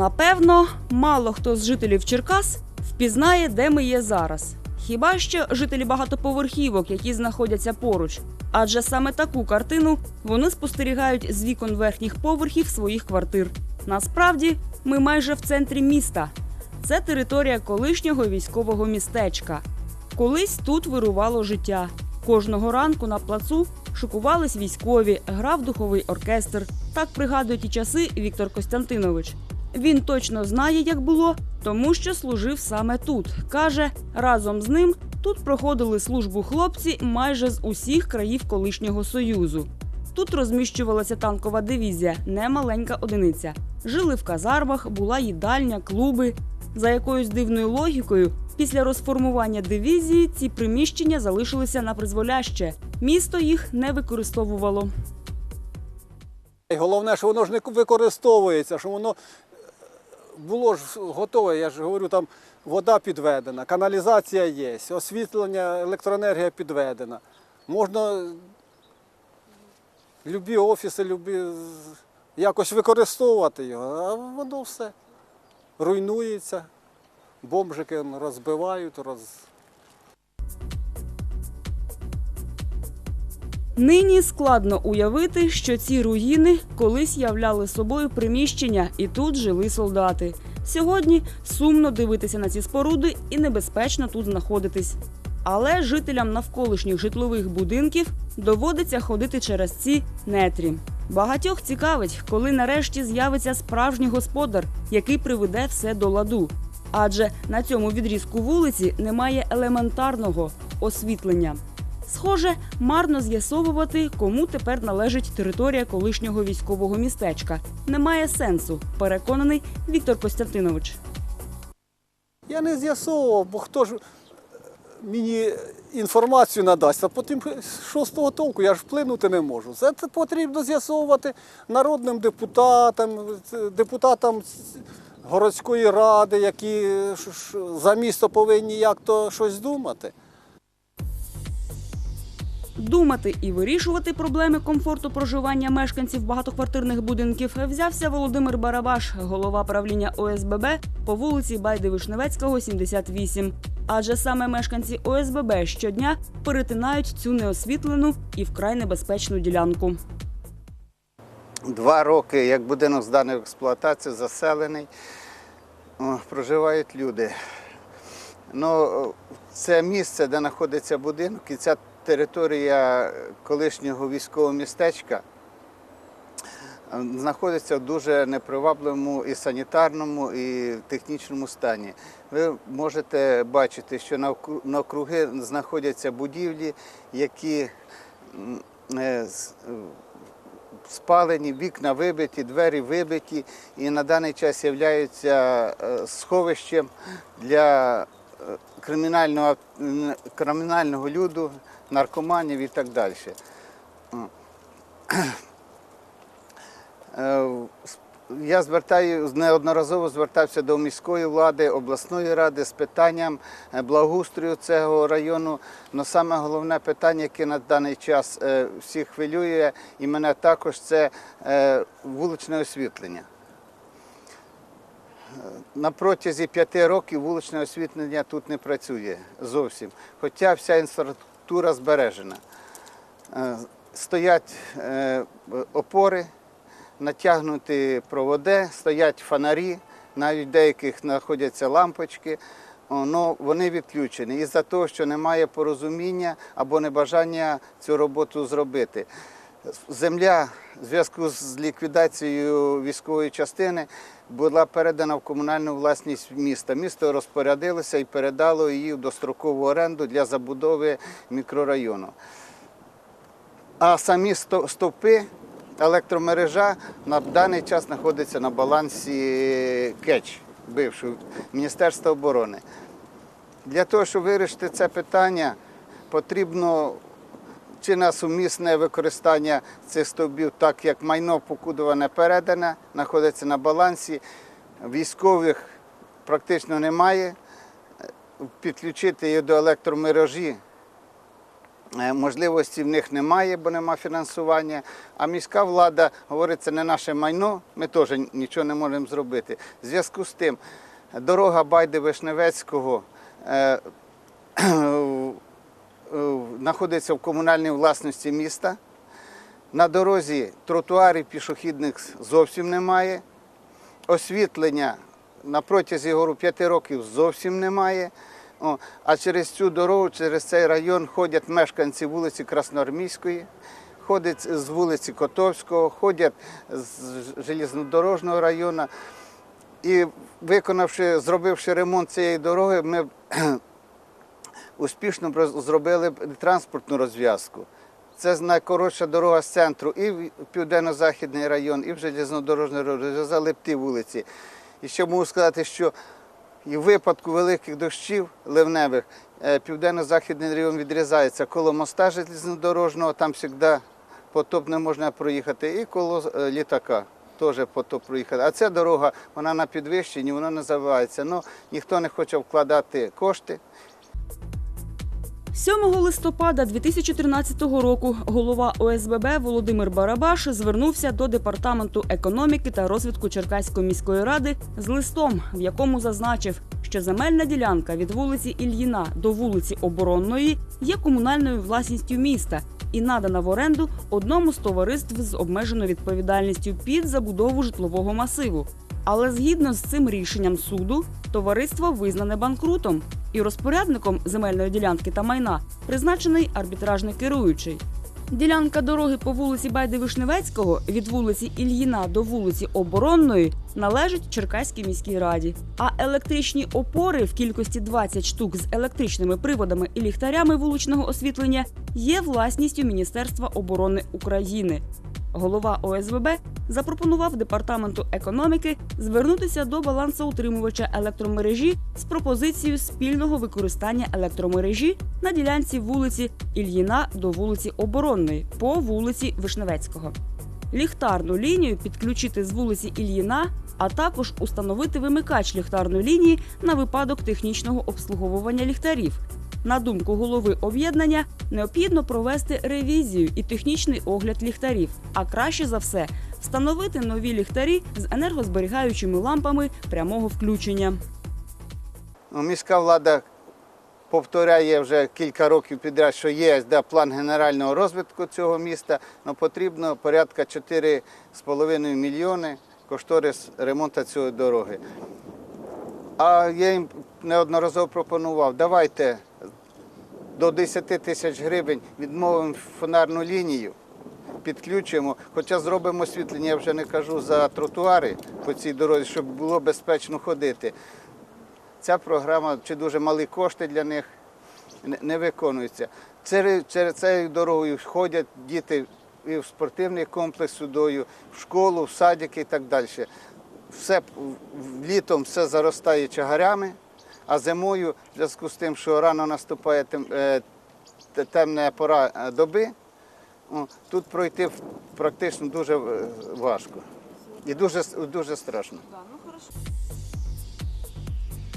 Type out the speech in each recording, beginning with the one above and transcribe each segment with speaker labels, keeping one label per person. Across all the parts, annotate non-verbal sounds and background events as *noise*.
Speaker 1: Напевно, мало хто з жителів Черкас впізнає, де ми є зараз. Хіба що жителі багатоповерхівок, які знаходяться поруч. Адже саме таку картину вони спостерігають з вікон верхніх поверхів своїх квартир. Насправді, ми майже в центрі міста. Це територія колишнього військового містечка. Колись тут вирувало життя. Кожного ранку на плацу шикувались військові, грав духовий оркестр. Так пригадує ті часи Віктор Костянтинович. Він точно знає, як було, тому що служив саме тут. Каже, разом з ним тут проходили службу хлопці майже з усіх країв колишнього союзу. Тут розміщувалася танкова дивізія, немаленька одиниця. Жили в казармах, була їдальня, клуби. За якоюсь дивною логікою, після розформування дивізії ці приміщення залишилися на призволяще. Місто їх не використовувало.
Speaker 2: Головне, що воно ж не використовується, що воно було ж готове, я ж говорю, там вода підведена, каналізація є, освітлення, електроенергія підведена. Можна любі офіси, любі, якось використовувати його, а воно все руйнується, бомжики розбивають, роз...
Speaker 1: Нині складно уявити, що ці руїни колись являли собою приміщення, і тут жили солдати. Сьогодні сумно дивитися на ці споруди і небезпечно тут знаходитись. Але жителям навколишніх житлових будинків доводиться ходити через ці нетрі. Багатьох цікавить, коли нарешті з'явиться справжній господар, який приведе все до ладу. Адже на цьому відрізку вулиці немає елементарного освітлення. Схоже, марно з'ясовувати, кому тепер належить територія колишнього військового містечка. Немає сенсу, переконаний Віктор Костянтинович.
Speaker 2: Я не з'ясовував, бо хто ж мені інформацію надасть, а потім що з того толку, я ж вплинути не можу. Це потрібно з'ясовувати народним депутатам, депутатам городської ради, які за місто повинні як-то щось думати.
Speaker 1: Думати і вирішувати проблеми комфорту проживання мешканців багатоквартирних будинків взявся Володимир Барабаш, голова правління ОСББ по вулиці Байди Вишневецького, 78. Адже саме мешканці ОСББ щодня перетинають цю неосвітлену і вкрай небезпечну ділянку.
Speaker 3: Два роки, як будинок зданий в експлуатацію, заселений, проживають люди. Ну, це місце, де знаходиться будинок, і ця територія колишнього військового містечка е, знаходиться в дуже непривабливому і санітарному, і технічному стані. Ви можете бачити, що навкруги знаходяться будівлі, які е, з- спалені, вікна вибиті, двері вибиті і на даний час являються е, сховищем для е, кримінального, кримінального люду, наркоманів і так далі. Е, Я звертаю неодноразово звертався до міської влади, обласної ради з питанням е, благоустрою цього району. Але саме головне питання, яке на даний час е, всіх хвилює, і мене також це вуличне освітлення. На протязі п'яти років вуличне освітлення тут не працює зовсім, хоча вся інфраструктура збережена. Е, Стоять е, опори, натягнуті проводи, стоять фонарі, навіть в деяких знаходяться лампочки, але вони відключені із-за того, що немає порозуміння або небажання цю роботу зробити. Земля в зв'язку з ліквідацією військової частини була передана в комунальну власність міста. Місто розпорядилося і передало її в дострокову оренду для забудови мікрорайону. А самі стовпи, електромережа на даний час знаходиться на балансі КЕЧ, бившого Міністерства оборони. Для того, щоб вирішити це питання, потрібно чи на сумісне використання цих стовбів, так як майно покудоване передане, знаходиться на балансі, військових практично немає. Підключити її до електромережі Е, Можливості в них немає, бо нема фінансування. А міська влада говорить, це не наше майно, ми теж нічого не можемо зробити. В зв'язку з тим, дорога Байди-Вишневецького е, е, знаходиться в комунальній власності міста. На дорозі тротуарів пішохідних зовсім немає. Освітлення на протязі говорю, п'яти років зовсім немає. А через цю дорогу, через цей район ходять мешканці вулиці Красноармійської, ходять з вулиці Котовського, ходять з железнодорожнього району. І виконавши, зробивши ремонт цієї дороги, ми успішно зробили б транспортну розв'язку. Це найкоротша дорога з центру і в південно-західний район, і в железнодорожний район, розв'язали б ті вулиці. І ще можу сказати, що і в випадку великих дощів ливневих е, південно-західний район відрізається коло моста железнодорожного, там завжди потоп не можна проїхати, і коло е, літака теж потоп проїхати. А ця дорога, вона на підвищенні, вона називається. Ну, ніхто не хоче вкладати кошти.
Speaker 1: 7 листопада 2013 року голова ОСББ Володимир Барабаш звернувся до департаменту економіки та розвитку Черкаської міської ради з листом, в якому зазначив, що земельна ділянка від вулиці Ільїна до вулиці Оборонної є комунальною власністю міста і надана в оренду одному з товариств з обмеженою відповідальністю під забудову житлового масиву. Але згідно з цим рішенням суду, товариство визнане банкрутом, і розпорядником земельної ділянки та майна призначений арбітражний керуючий. Ділянка дороги по вулиці Байди-Вишневецького від вулиці Ільїна до вулиці Оборонної належить Черкаській міській раді. А електричні опори в кількості 20 штук з електричними приводами і ліхтарями вуличного освітлення є власністю Міністерства оборони України. Голова ОСВБ запропонував департаменту економіки звернутися до балансоутримувача електромережі з пропозицією спільного використання електромережі на ділянці вулиці Ільїна до вулиці Оборонної по вулиці Вишневецького. Ліхтарну лінію підключити з вулиці Ільїна, а також установити вимикач ліхтарної лінії на випадок технічного обслуговування ліхтарів. На думку голови об'єднання, необхідно провести ревізію і технічний огляд ліхтарів, а краще за все встановити нові ліхтарі з енергозберігаючими лампами прямого включення.
Speaker 3: Ну, міська влада повторяє вже кілька років підряд, що є де план генерального розвитку цього міста, але потрібно порядка 4,5 мільйони кошторис ремонту цієї дороги. А я їм неодноразово пропонував, давайте до 10 тисяч гривень відмовимо фонарну лінію, підключимо, хоча зробимо освітлення, я вже не кажу за тротуари по цій дорозі, щоб було безпечно ходити. Ця програма чи дуже малі кошти для них не- виконується. Через цією дорогою ходять діти і в спортивний комплекс судою, в школу, в садики і так далі. Все літом все заростає чагарями, а зимою, в зв'язку з тим, що рано наступає е, темна пора е, доби, тут пройти практично дуже е, важко і дуже, дуже страшно.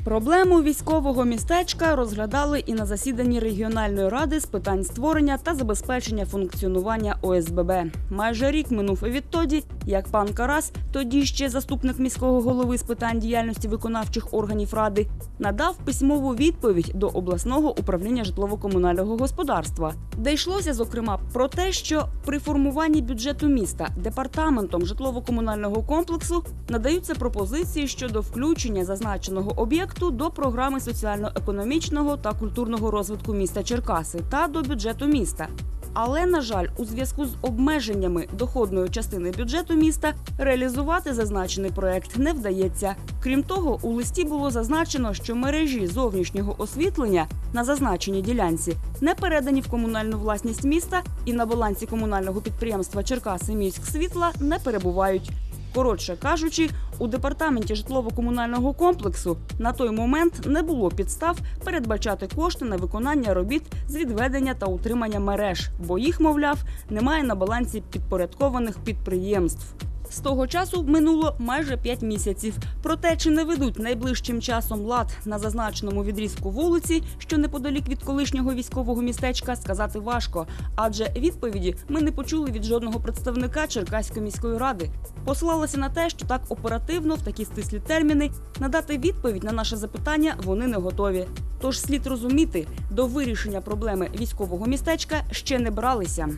Speaker 1: Проблему військового містечка розглядали і на засіданні регіональної ради з питань створення та забезпечення функціонування ОСББ. Майже рік минув і відтоді, як пан Карас, тоді ще заступник міського голови з питань діяльності виконавчих органів ради, надав письмову відповідь до обласного управління житлово-комунального господарства, де йшлося зокрема про те, що при формуванні бюджету міста департаментом житлово-комунального комплексу надаються пропозиції щодо включення зазначеного об'єкту до програми соціально-економічного та культурного розвитку міста Черкаси та до бюджету міста. Але на жаль, у зв'язку з обмеженнями доходної частини бюджету міста реалізувати зазначений проект не вдається. Крім того, у листі було зазначено, що мережі зовнішнього освітлення на зазначеній ділянці не передані в комунальну власність міста і на балансі комунального підприємства Черкаси міськ світла не перебувають. Коротше кажучи, у департаменті житлово-комунального комплексу на той момент не було підстав передбачати кошти на виконання робіт з відведення та утримання мереж, бо їх, мовляв, немає на балансі підпорядкованих підприємств. З того часу минуло майже 5 місяців. Проте, чи не ведуть найближчим часом лад на зазначеному відрізку вулиці, що неподалік від колишнього військового містечка, сказати важко. Адже відповіді ми не почули від жодного представника Черкаської міської ради. Посилалися на те, що так оперативно, в такі стислі терміни, надати відповідь на наше запитання вони не готові. Тож слід розуміти, до вирішення проблеми військового містечка ще не бралися.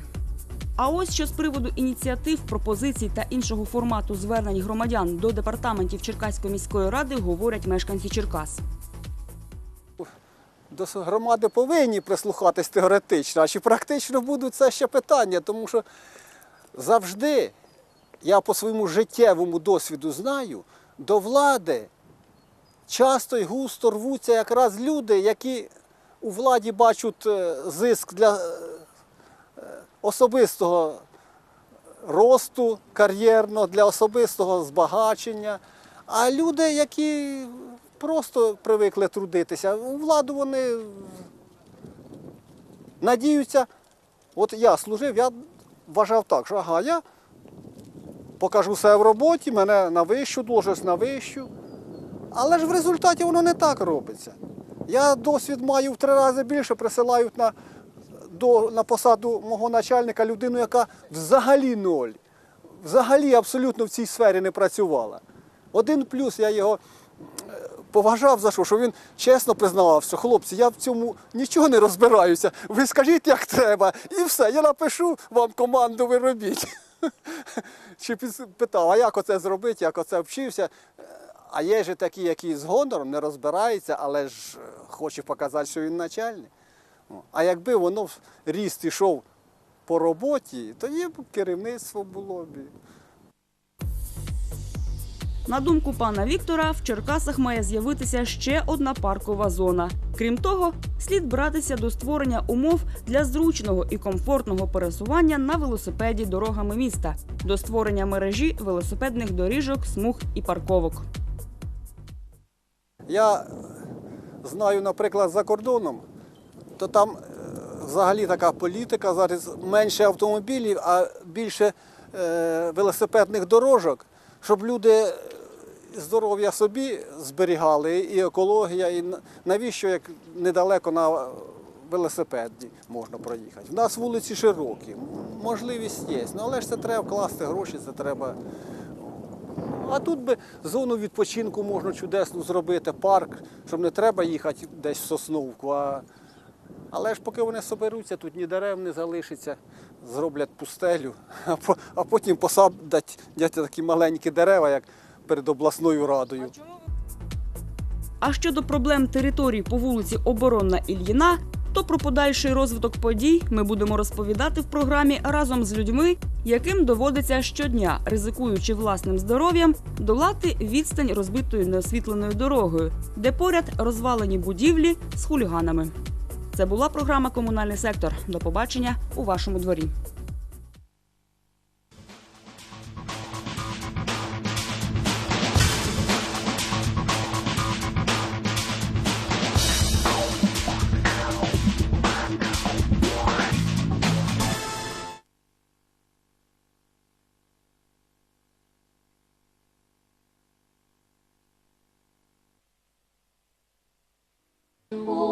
Speaker 1: А ось що з приводу ініціатив, пропозицій та іншого формату звернень громадян до департаментів Черкаської міської ради говорять мешканці Черкас.
Speaker 2: До громади повинні прислухатись теоретично, а чи практично будуть це ще питання, тому що завжди я по своєму життєвому досвіду знаю, до влади часто й густо рвуться якраз люди, які у владі бачать е, зиск для е, особистого росту кар'єрного, для особистого збагачення. А люди, які просто привикли трудитися, у владу вони надіються. От я служив, я вважав так, що ага, я покажу все в роботі, мене на вищу, должность на вищу. Але ж в результаті воно не так робиться. Я досвід маю в три рази більше, присилають на, до, на посаду мого начальника людину, яка взагалі ноль, взагалі абсолютно в цій сфері не працювала. Один плюс я його е, поважав за що, що він чесно признавався, хлопці, я в цьому нічого не розбираюся. Ви скажіть, як треба, і все, я напишу вам команду, ви робіть. *laughs* Чи питав, а як оце зробити, як оце вчився. А є ж такі, які з гонором не розбираються, але ж е, хоче показати, що він начальник. А якби воно ріст ішов по роботі, тоді б керівництво було б.
Speaker 1: На думку пана Віктора, в Черкасах має з'явитися ще одна паркова зона. Крім того, слід братися до створення умов для зручного і комфортного пересування на велосипеді дорогами міста, до створення мережі велосипедних доріжок, смуг і парковок.
Speaker 2: Я знаю, наприклад, за кордоном, то там е, взагалі така політика, зараз менше автомобілів, а більше е, велосипедних дорожок, щоб люди здоров'я собі зберігали, і екологія, і навіщо як недалеко на велосипеді можна проїхати. У нас вулиці широкі, можливість є, ну, але ж це треба вкласти гроші, це треба а тут би зону відпочинку можна чудесно зробити, парк, щоб не треба їхати десь в Сосновку. А... Але ж поки вони соберуться, тут ні дерев не залишиться, зроблять пустелю, *laughs* а, по- а потім посадять такі маленькі дерева, як перед обласною радою.
Speaker 1: А щодо проблем територій по вулиці Оборонна Ільїна, то про подальший розвиток подій ми будемо розповідати в програмі разом з людьми, яким доводиться щодня, ризикуючи власним здоров'ям, долати відстань розбитою неосвітленою дорогою, де поряд розвалені будівлі з хуліганами. Це була програма Комунальний сектор. До побачення у вашому дворі. Oh.